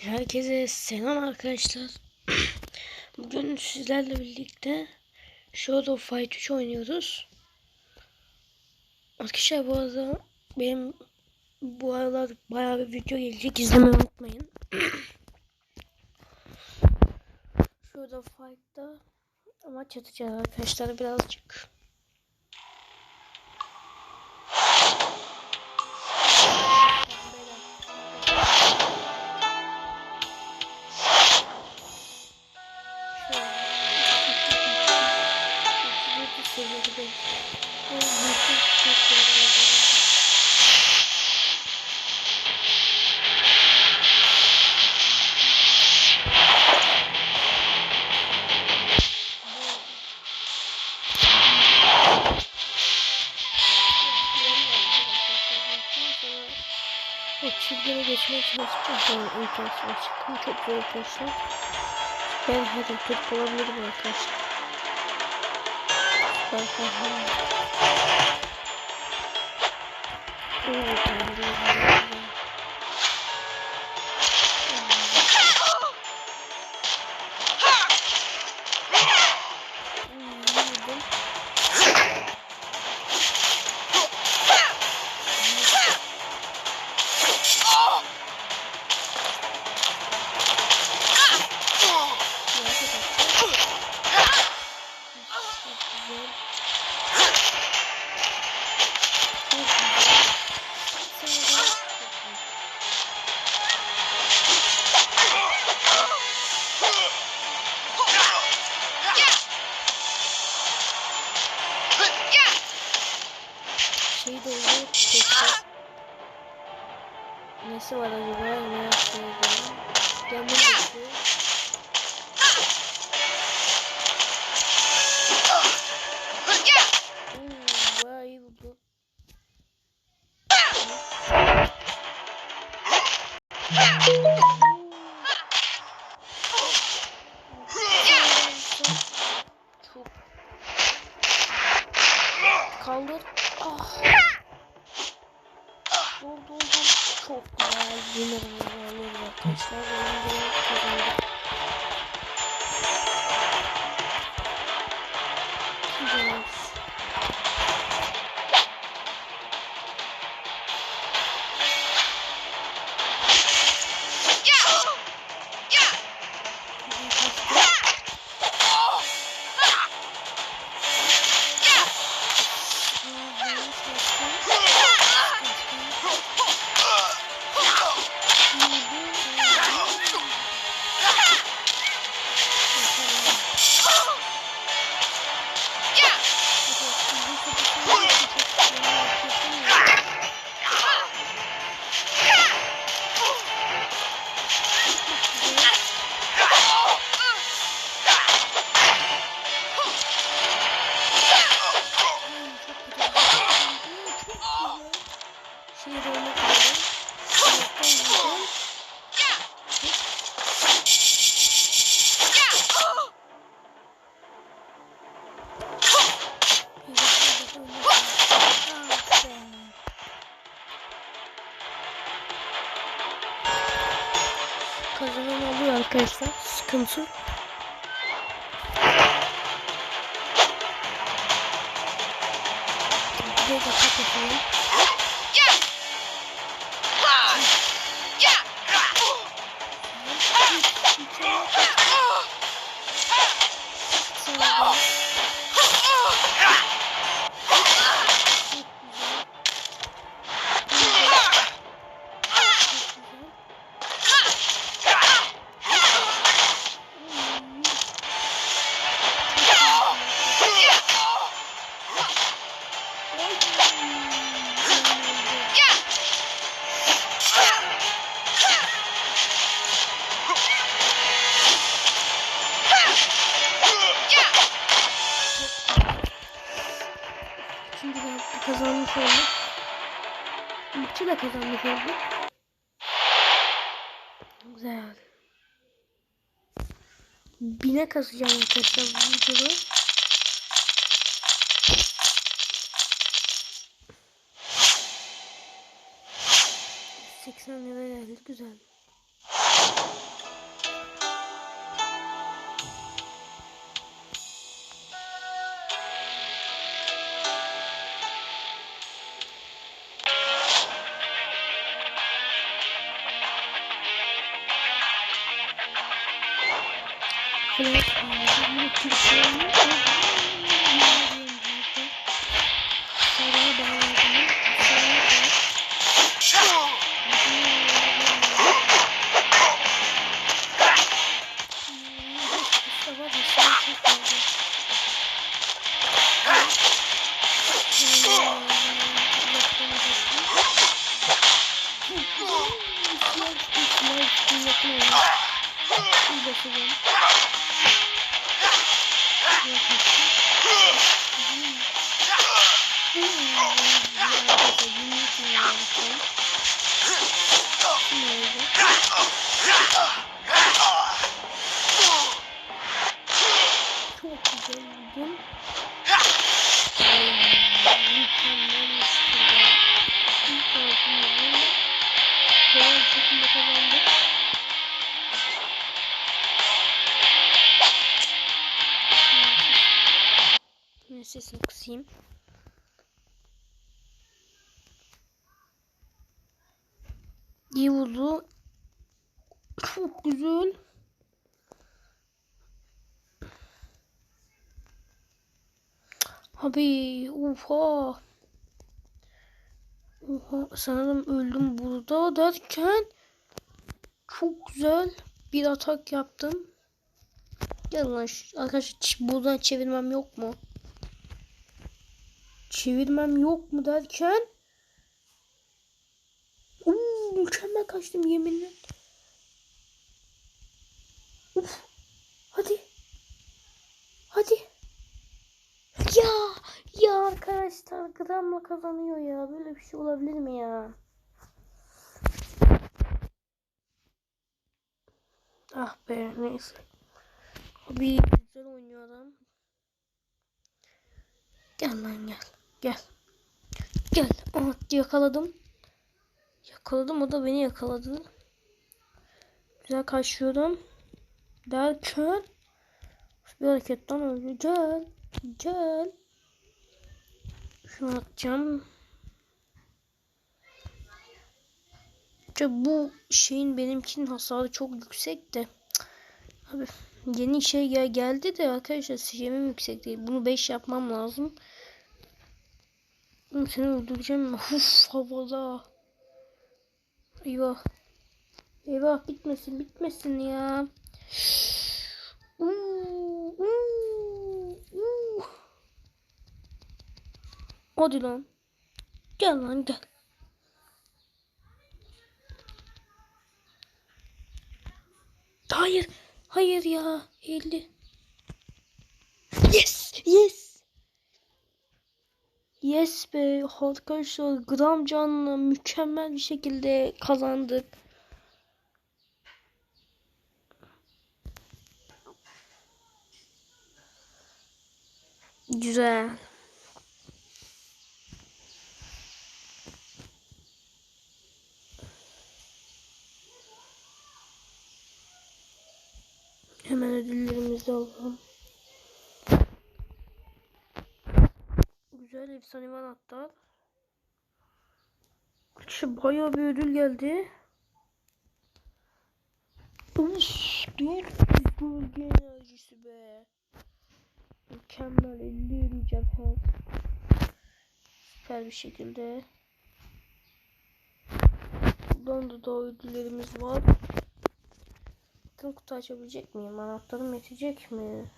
Herkese selam arkadaşlar. Bugün sizlerle birlikte Shadow Fight 3 oynuyoruz. Arkadaşlar bu arada benim bu aralar bayağı bir video gelecek. izlemeyi unutmayın. Shadow Fight'ta maç atacağız arkadaşlar birazcık. Çizgine geçmeye çalışacağım. Sonra imkansız çıktım. Çok zor arkadaşlar. Ben her an Türk olabilirim arkadaşlar. Ben kahraman. Oo, ben de arkadaşlar. Sıkıntı. Bir de kapatalım. Bine kasacağım arkadaşlar bu videoda. Seksen lira geldi güzel. Çok sesini kısayım. İyi vurdu. Çok güzel. Abi oha. Oha sanırım öldüm burada derken çok güzel bir atak yaptım. Gel lan arkadaşlar buradan çevirmem yok mu? Çevirmem yok mu derken Uuu, mükemmel kaçtım yeminle. Uf. Hadi. Hadi. Ya ya arkadaşlar gramla kazanıyor ya. Böyle bir şey olabilir mi ya? Ah be neyse. Abi güzel oynuyor adam. Gel lan gel. Gel. Gel. Aha yakaladım. Yakaladım o da beni yakaladı. Güzel kaçıyorum. Derken bir hareketten öldü. Gel. Gel. Şunu atacağım. İşte bu şeyin benimkinin hasarı çok yüksek de. Abi yeni şey gel geldi de arkadaşlar şeyimim yüksek değil. Bunu 5 yapmam lazım. Oğlum Seni öldüreceğim. Uf havada. Eyvah. Eyvah bitmesin bitmesin ya. Uuu. Hadi lan. Gel lan gel. Hayır. Hayır ya. 50. Yes. Yes. Yes be. Arkadaşlar gram canla mükemmel bir şekilde kazandık. Güzel. Hemen ödüllerimizi alalım. Güzel efsane var hatta. İşte bayağı bir ödül geldi. Dört gölge enerjisi be. Mükemmel 50 diyeceğim her. Süper bir şekilde. Buradan da daha ödüllerimiz var. Bakın kutu açabilecek miyim? Anahtarım yetecek mi?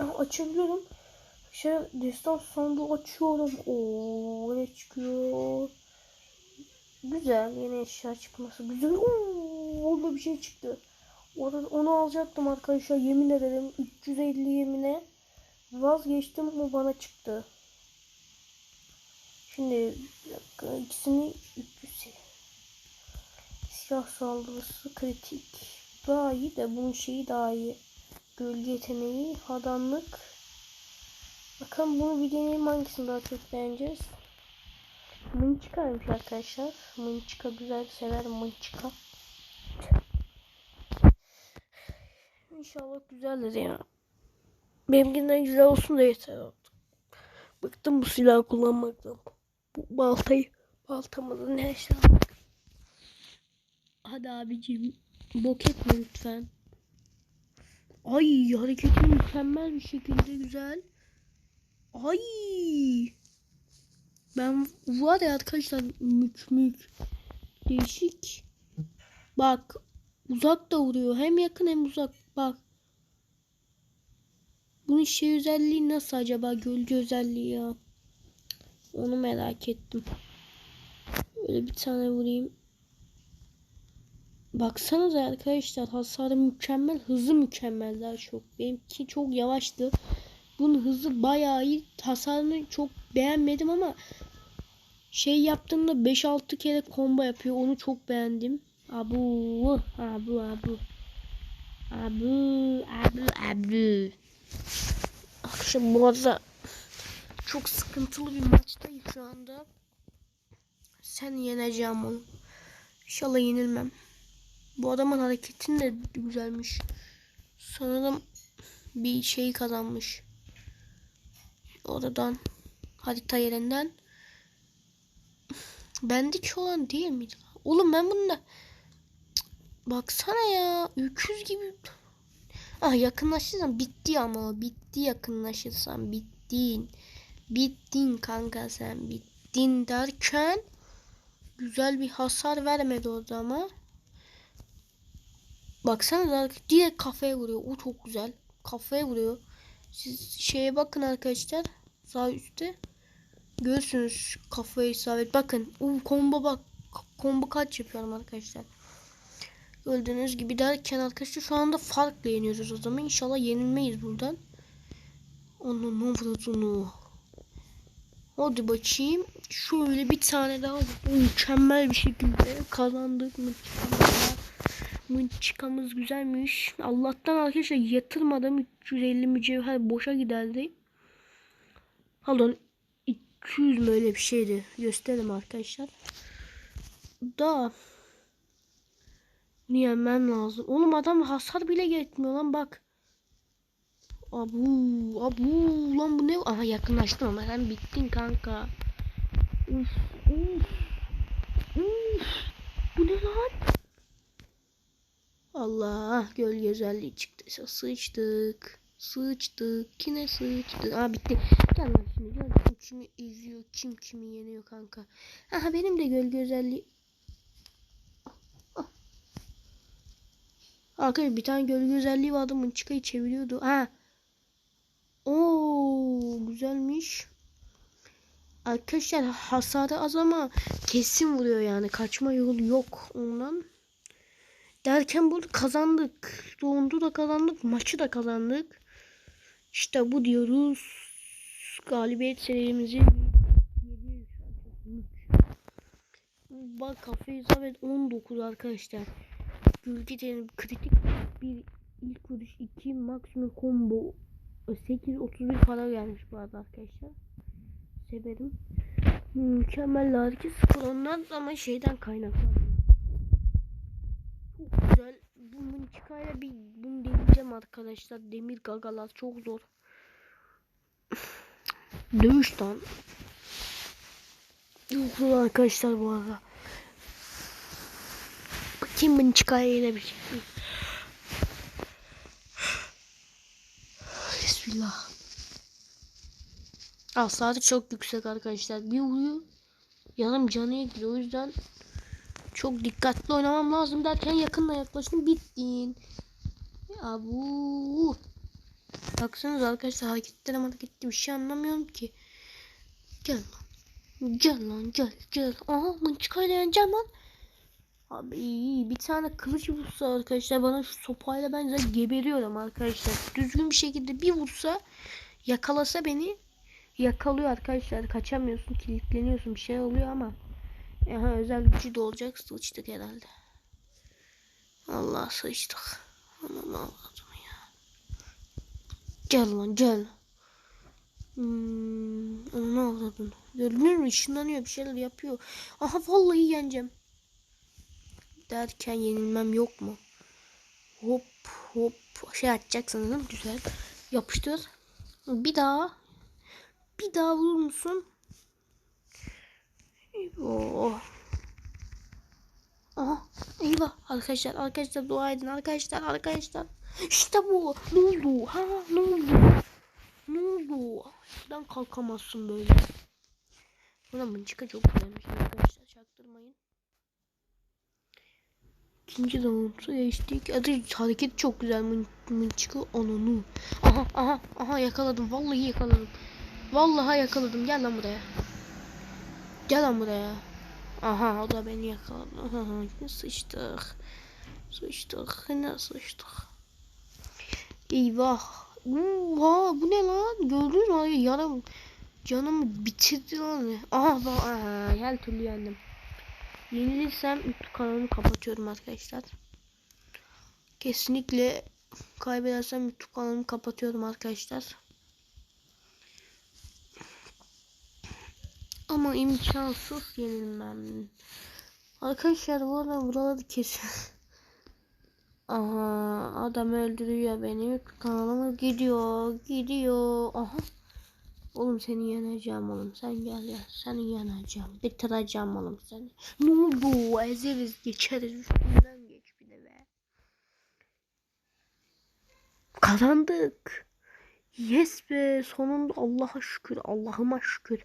Aa, açabiliyorum. Şey, destan sandığı açıyorum. Oo, ne çıkıyor? Güzel. Yeni eşya çıkması. Güzel. Oo, orada bir şey çıktı. Orada, onu alacaktım arkadaşlar. Yemin ederim. 350 yemine vazgeçtim. O bana çıktı. Şimdi dakika, ikisini 300 Silah saldırısı kritik. Daha iyi de bunun şeyi daha iyi. Gölge yeteneği, hadanlık. Bakalım bunu bir deneyim hangisini daha çok beğeneceğiz. Mınçikaymış arkadaşlar. Mınçika güzel severim mınçika. İnşallah güzeldir ya. Benimkinden güzel olsun da yeter artık. Bıktım bu silahı kullanmaktan. Bu baltayı. Baltamızı ne aldık. Hadi abicim. Bok etme lütfen. Ay hareketi mükemmel bir şekilde güzel. Ay. Ben var ya arkadaşlar mük mük. Değişik. Bak uzak da vuruyor. Hem yakın hem uzak. Bak. Bunun şey özelliği nasıl acaba? Gölge özelliği ya. Onu merak ettim. Öyle bir tane vurayım. Baksanıza arkadaşlar hasarı mükemmel. Hızı mükemmel daha çok. Benimki çok yavaştı. Bunun hızı bayağı iyi. Hasarını çok beğenmedim ama şey yaptığımda 5-6 kere combo yapıyor. Onu çok beğendim. Abu, abu, abu. Abu, abu, abu. Akşam arada çok sıkıntılı bir maçtayız şu anda. Sen yeneceğim onu. İnşallah yenilmem. Bu adamın hareketini de güzelmiş. Sanırım bir şey kazanmış. Oradan harita yerinden. Bendeki olan değil miydi? Oğlum ben bunda baksana ya öküz gibi. Ah yakınlaşırsan bitti ama bitti yakınlaşırsan bittin. Bittin kanka sen bittin derken güzel bir hasar vermedi o ama. Baksana direkt kafaya vuruyor. O çok güzel. Kafaya vuruyor. Siz şeye bakın arkadaşlar. Sağ üstte. Görürsünüz kafaya isabet. Bakın. o combo bak. Combo kaç yapıyorum arkadaşlar. Gördüğünüz gibi derken arkadaşlar şu anda farkla yeniyoruz o zaman. İnşallah yenilmeyiz buradan. Onun numurasını. Hadi bakayım. Şöyle bir tane daha mükemmel bir şekilde kazandık mı? Mınçıkamız güzelmiş. Allah'tan arkadaşlar yatırmadım. 350 mücevher boşa giderdi. Pardon 200 mü öyle bir şeydi. Gösterelim arkadaşlar. Da Niye yemem lazım. Oğlum adam hasar bile geçmiyor lan bak. Abu abu lan bu ne? Aha yakınlaştım ama sen bittin kanka. Uf uf. Uf. Bu ne lan? Allah gölge özelliği çıktı. Sıçtık. Sıçtık. Yine sıçtık. Aa bitti. Gel lan şimdi gel. Kim kimi izliyor. Kim kimi yeniyor kanka. Aha benim de gölge özelliği. Arkadaşlar bir tane gölge özelliği vardı. Mınçıkayı çeviriyordu. Ha. Oo güzelmiş. Arkadaşlar hasarı az ama kesin vuruyor yani. Kaçma yolu yok ondan. Derken burada kazandık. Doğundu da kazandık. Maçı da kazandık. İşte bu diyoruz. Galibiyet serimizi Bak kafe isabet 19 arkadaşlar. Gülge'nin kritik bir ilk vuruş 2 maksimum combo 8 31 para gelmiş bu arada arkadaşlar. Severim. Mükemmel hareket sıfır ondan ama şeyden kaynaklanıyor. Çok güzel. Bunun çıkayla bir bunu deneyeceğim arkadaşlar. Demir gagalar çok zor. Dövüşten. Çok zor arkadaşlar bu arada. Bakayım bunu çıkaya yenebilecek miyim? Bismillah. Hasarı çok yüksek arkadaşlar. Bir vuruyor. Yanım canıya gidiyor. O yüzden çok dikkatli oynamam lazım derken yakınla yaklaştım. Bittin. Abu. Baksanıza arkadaşlar hareketlerim hareketli bir şey anlamıyorum ki. Gel lan. Gel lan gel gel. Aha mınçıkayla yeneceğim lan. Abi bir tane kılıç vursa arkadaşlar bana şu sopayla ben zaten geberiyorum arkadaşlar. Düzgün bir şekilde bir vursa yakalasa beni yakalıyor arkadaşlar. Kaçamıyorsun, kilitleniyorsun bir şey oluyor ama Aha, özel gücü de olacak. Sıçtık herhalde. Allah sıçtık. Aman Allah'ım ya. Gel lan gel. Hmm, onu avladın. Gördünüz mü? Işınlanıyor bir şeyler yapıyor. Aha vallahi yeneceğim. Derken yenilmem yok mu? Hop hop. Şey atacaksın değil mi? Güzel. Yapıştır. Bir daha. Bir daha vurur musun? Oh. Aha eyvah arkadaşlar arkadaşlar dua edin arkadaşlar arkadaşlar. İşte bu. Ne oldu? Ha ne oldu? Ne oldu? Şuradan kalkamazsın böyle. Buna mıncıka çok güzelmiş arkadaşlar çaktırmayın. İkinci davulumuzu geçtik. Adı hareket çok güzel mın, mıncıka onunu. Aha aha aha yakaladım vallahi yakaladım. Vallahi yakaladım gel lan buraya. Gel lan buraya. Aha o da beni yakaladı. Aha, sıçtık. Sıçtık. Ne sıçtık. Eyvah. Oha bu ne lan? Gördünüz mü? Ay, Yarım canımı bitirdi lan. Aha bak aha, her türlü yendim. Yenilirsem YouTube kanalımı kapatıyorum arkadaşlar. Kesinlikle kaybedersem YouTube kanalımı kapatıyorum arkadaşlar. Ama imkansız yenilmem. Arkadaşlar bu arada buraları kesin. Aha adam öldürüyor beni. Kanalımı gidiyor. Gidiyor. Aha. Oğlum seni yeneceğim oğlum. Sen gel ya. Seni yeneceğim. Bitireceğim oğlum seni. Ne oldu? Ezeriz geçeriz. Üstünden geç bir de be. Kazandık. Yes be. Sonunda Allah'a şükür. Allah'ıma şükür.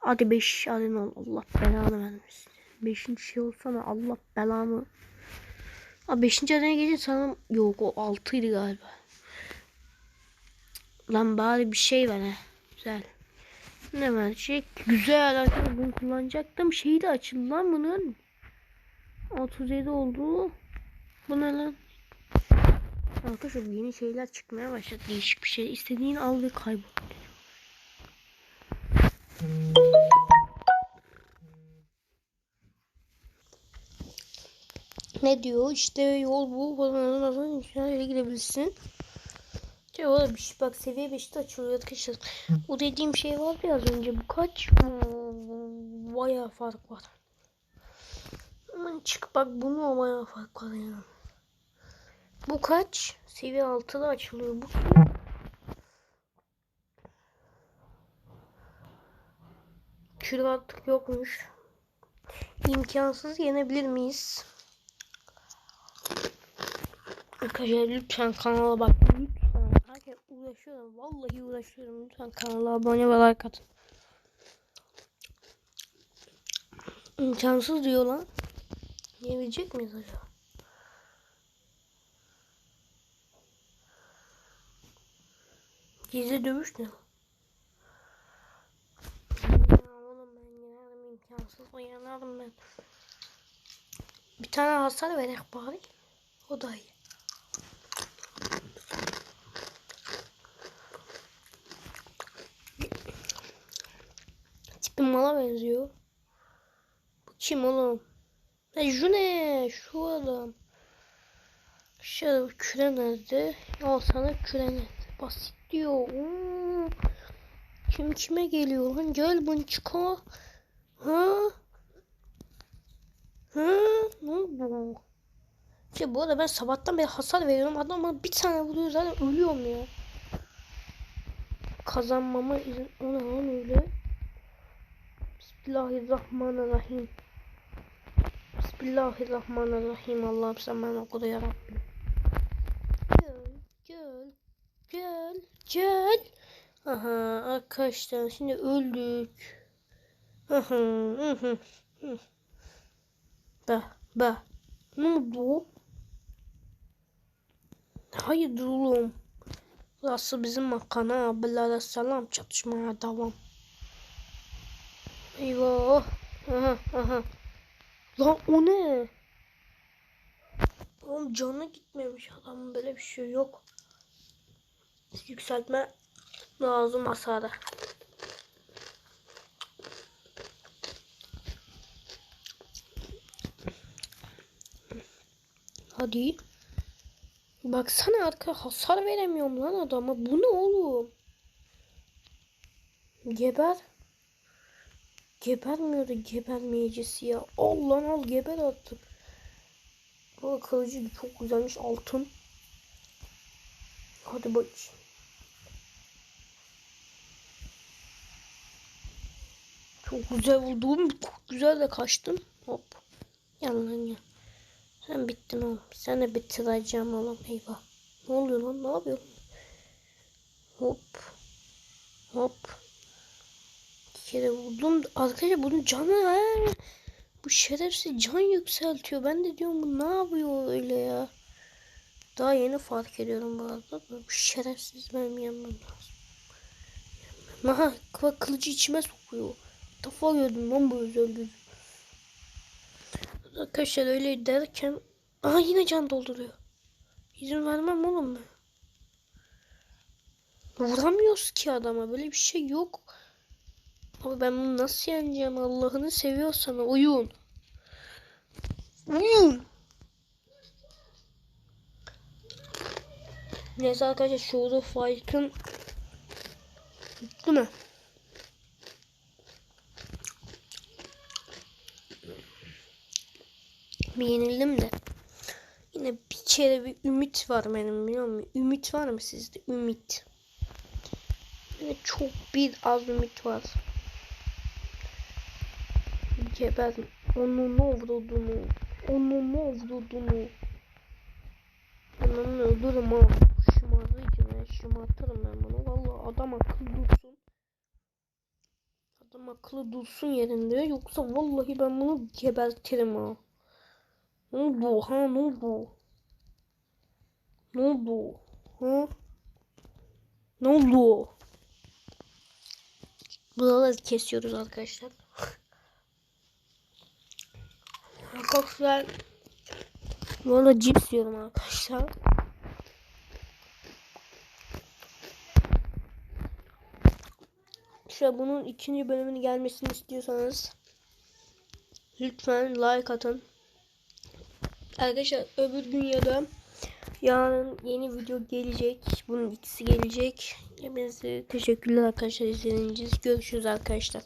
Hadi 5 hadi ne ol. Allah belanı vermesin. 5. şey olsana Allah belanı. Abi 5. adına gelince sanırım yok o 6'ydı galiba. Lan bari bir şey ver he. Güzel. Ne verecek? Güzel arkadaşlar bunu kullanacaktım. Şeyi de açıldı lan bunun. 37 oldu. Bu ne lan? Arkadaşlar yeni şeyler çıkmaya başladı. Değişik bir şey. İstediğini al ve kaybol. Ne diyor? İşte yol bu falan nasıl şöyle gidebilirsin. Şey var bir şey bak seviye 5'te açılıyor arkadaşlar. O dediğim şey var ya az önce bu kaç? Bayağı fark var. Hemen çık bak bunu bayağı fark var ya. Bu kaç? Seviye 6'da açılıyor bu. Artık yokmuş. İmkansız yenebilir miyiz? Arkadaşlar lütfen kanala bak. Lütfen. Arkadaşlar uğraşıyorum. Vallahi uğraşıyorum. Lütfen kanala abone ve like atın. İmkansız diyor lan. Yiyebilecek miyiz acaba? Gizli dövüş ne? Ya oğlum ben yenerim imkansız. O yenerim ben. Bir tane hasar verek bari. O da iyi. Tipim mala benziyor. Bu kim oğlum? Ha, şu ne? Şu adam. Şu küre nerede? Al sana küre nerede? Basit diyor. Oo. Kim kime geliyor lan? Gel bunçko. Ha? Ha? Ne bu? İşte bu arada ben sabahtan beri hasar veriyorum. Adam bana bir tane vuruyor zaten ölüyorum ya. Kazanmama izin... O ne lan öyle? Bismillahirrahmanirrahim. Bismillahirrahmanirrahim. Allah'ım sen bana oku da yarabbim. Gel, gel, gel, gel. Aha arkadaşlar şimdi öldük. Bah, bah. Ne oldu? Hayır oğlum. Burası bizim makana abilere selam çatışmaya devam. Eyvah. Aha aha. Lan o ne? Oğlum canı gitmemiş adamın böyle bir şey yok. Yükseltme lazım hasarı. Hadi. Baksana arka hasar veremiyorum lan adama. Bu ne oğlum? Geber. Gebermiyor da gebermeyicisi ya. Al lan al geber artık. Bu kılıcı çok güzelmiş altın. Hadi bak. Çok güzel vurdum. Çok güzel de kaçtım. Hop. Yandan ya. Sen bittin oğlum. Seni bitireceğim oğlum. Eyvah. Ne oluyor lan? Ne yapıyorsun? Hop. Hop. Bir kere vurdum. Arkadaşlar bunun canı ha. Bu şerefsiz can yükseltiyor. Ben de diyorum bu ne yapıyor öyle ya. Daha yeni fark ediyorum bu arada. Bu şerefsiz benim yanmam lazım. Aha bak kılıcı içime sokuyor. Defa gördüm lan bu özel gücü. Arkadaşlar öyle derken Aha yine can dolduruyor. İzin vermem oğlum ben. Vuramıyoruz ki adama. Böyle bir şey yok. Abi ben bunu nasıl yeneceğim? Allah'ını seviyorsan oyun. Oyun. Neyse arkadaşlar Show Fight'ın bitti mi? Bir yenildim de. Yine bir kere bir ümit var benim biliyor musun? Ümit var mı sizde? Ümit. Yine çok bir az ümit var. Geber. Onu ne vurduğunu. Onu ne vurduğunu. Ben onu öldürürüm ha. Şımarıcı ne? Şımartırım ben bunu. Vallahi adam akıllı dursun. Adam akıllı dursun yerinde. Yoksa vallahi ben bunu gebertirim ha. Ne oldu ha ne oldu? Ne oldu? Ha? Ne oldu? Buraları kesiyoruz arkadaşlar. Arkadaşlar bu arada cips yiyorum arkadaşlar. İşte bunun ikinci bölümünün gelmesini istiyorsanız lütfen like atın. Arkadaşlar öbür gün ya da yarın yeni video gelecek. Bunun ikisi gelecek. Hepinize teşekkürler arkadaşlar izlediğiniz için. Görüşürüz arkadaşlar.